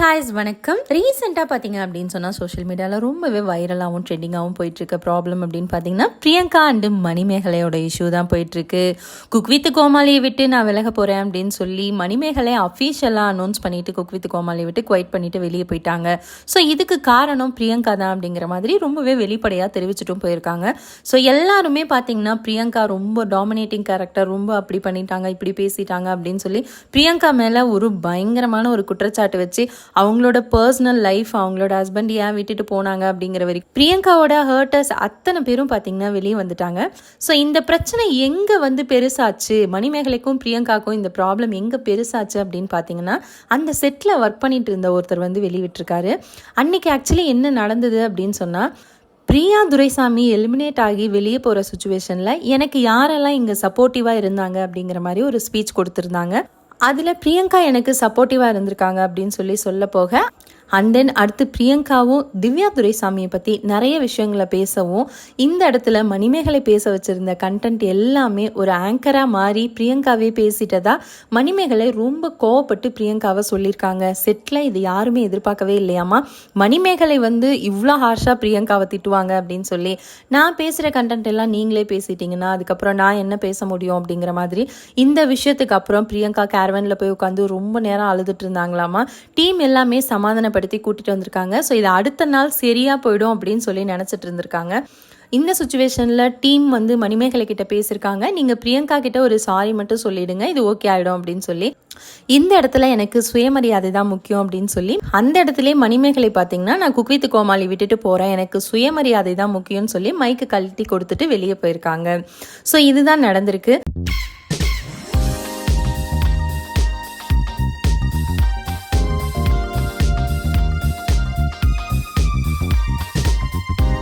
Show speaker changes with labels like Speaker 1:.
Speaker 1: ஹாய்ஸ் வணக்கம். ரீசெண்டாக பார்த்தீங்க அப்படின்னு சொன்னால் சோஷியல் மீடியாவில் ரொம்பவே வைரலாகவும் ட்ரெண்டிங்காகவும் போயிட்டுருக்க. ப்ராப்ளம் அப்படின்னு பார்த்தீங்கன்னா பிரியங்கா அண்டு மணிமேகலையோட இஷ்யூ தான் போயிட்டுருக்கு. குக் வித் கோமாளியை விட்டு நான் விலக போகிறேன் அப்படின்னு சொல்லி மணிமேகலை அஃபீஷியலாக அனௌன்ஸ் பண்ணிவிட்டு குக் வித் கோமாளியை விட்டு குவைட் பண்ணிட்டு வெளியே போயிட்டாங்க. ஸோ இதுக்கு காரணம் பிரியங்கா தான் அப்படிங்கிற மாதிரி ரொம்பவே வெளிப்படையாக தெரிவிச்சிட்டும் போயிருக்காங்க. ஸோ எல்லாருமே பார்த்தீங்கன்னா பிரியங்கா ரொம்ப டாமினேட்டிங் கேரக்டர் ரொம்ப அப்படி பண்ணிட்டாங்க இப்படி பேசிட்டாங்க அப்படின்னு சொல்லி பிரியங்கா மேலே ஒரு பயங்கரமான ஒரு குற்றச்சாட்டு வச்சு அவங்களோட பர்சனல் லைஃப் அவங்களோட ஹஸ்பண்ட் ஏன் விட்டுட்டு போனாங்க அப்படிங்கிற வரைக்கும் பிரியங்காவோட ஹர்ட்டர்ஸ் அத்தனை பேரும் பார்த்தீங்கன்னா வெளியே வந்துட்டாங்க. ஸோ இந்த பிரச்சனை எங்கே வந்து பெருசாச்சு? மணிமேகலைக்கும் பிரியங்காக்கும் இந்த ப்ராப்ளம் எங்கே பெருசாச்சு அப்படின்னு பார்த்தீங்கன்னா அந்த செட்டில் ஒர்க் பண்ணிட்டு இருந்த ஒருத்தர் வந்து வெளிவிட்டிருக்காரு அன்னைக்கு ஆக்சுவலி என்ன நடந்தது அப்படின்னு சொன்னால் பிரியா துரைசாமி எலிமினேட் ஆகி வெளியே போகிற சுச்சுவேஷனில் எனக்கு யாரெல்லாம் இங்கே சப்போர்ட்டிவாக இருந்தாங்க அப்படிங்கிற மாதிரி ஒரு ஸ்பீச் கொடுத்துருந்தாங்க. அதில் பிரியங்கா எனக்கு சப்போர்ட்டிவாக இருந்திருக்காங்க அப்படின்னு சொல்லி சொல்ல போக அண்ட் தென் அடுத்து பிரியங்காவும் திவ்யா துரைசாமியை பற்றி நிறைய விஷயங்களை பேசவும் இந்த இடத்துல மணிமேகலை பேச வச்சிருந்த கண்டென்ட் எல்லாமே ஒரு ஆங்கராக மாறி பிரியங்காவே பேசிட்டதா மணிமேகலை ரொம்ப கோவப்பட்டு பிரியங்காவை சொல்லியிருக்காங்க. செட்டில் இது யாருமே எதிர்பார்க்கவே இல்லையாமா மணிமேகலை வந்து இவ்வளோ ஹார்ஷாக பிரியங்காவை திட்டுவாங்க அப்படின்னு சொல்லி நான் பேசுகிற கண்டென்ட் எல்லாம் நீங்களே பேசிட்டீங்கன்னா அதுக்கப்புறம் நான் என்ன பேச முடியும் அப்படிங்கிற மாதிரி இந்த விஷயத்துக்கு அப்புறம் பிரியங்கா கேரவனில் போய் உட்காந்து ரொம்ப நேரம் அழுதுட்டு இருந்தாங்களாமா டீம் எல்லாமே படுத்தி கூட்டிட்டு வந்திருக்காங்க. ஸோ இது அடுத்த நாள் சரியா போயிடும் அப்படின்னு சொல்லி நினச்சிட்டு இருந்திருக்காங்க. இந்த சுச்சுவேஷனில் டீம் வந்து மணிமேகலை கிட்ட பேசியிருக்காங்க. நீங்கள் பிரியங்கா கிட்ட ஒரு சாரி மட்டும் சொல்லிடுங்க. இது ஓகே ஆகிடும் அப்படின்னு சொல்லி. இந்த இடத்துல எனக்கு சுயமரியாதை தான் முக்கியம் அப்படின்னு சொல்லி. அந்த இடத்துல மணிமேகலை பார்த்தீங்கன்னா நான் குக்வித்து கோமாளி விட்டுட்டு போகிறேன் எனக்கு சுயமரியாதை தான் முக்கியம்னு சொல்லி மைக்கு கழட்டி கொடுத்துட்டு வெளியே போயிருக்காங்க. ஸோ இதுதான் நடந்திருக்கு.